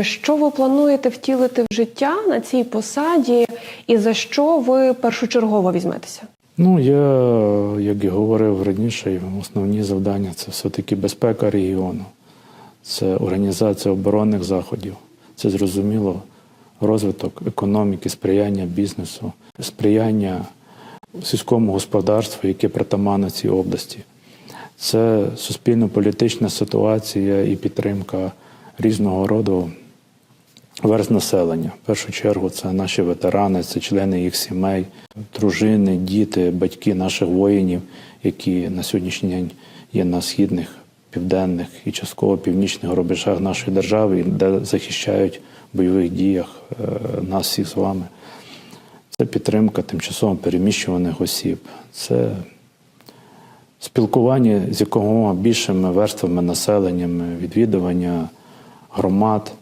Що ви плануєте втілити в життя на цій посаді, і за що ви першочергово візьметеся? Ну, я, як і говорив раніше, основні завдання це все-таки безпека регіону, це організація оборонних заходів, це зрозуміло розвиток економіки, сприяння бізнесу, сприяння сільському господарству, яке притаманно цій області. Це суспільно-політична ситуація і підтримка різного роду верст населення. В першу чергу це наші ветерани, це члени їх сімей, дружини, діти, батьки наших воїнів, які на сьогоднішній день є на східних, південних і частково північних рубежах нашої держави, де захищають в бойових діях е, нас всіх з вами. Це підтримка тимчасово переміщуваних осіб. Це спілкування з якомога більшими верствами населення, відвідування громад,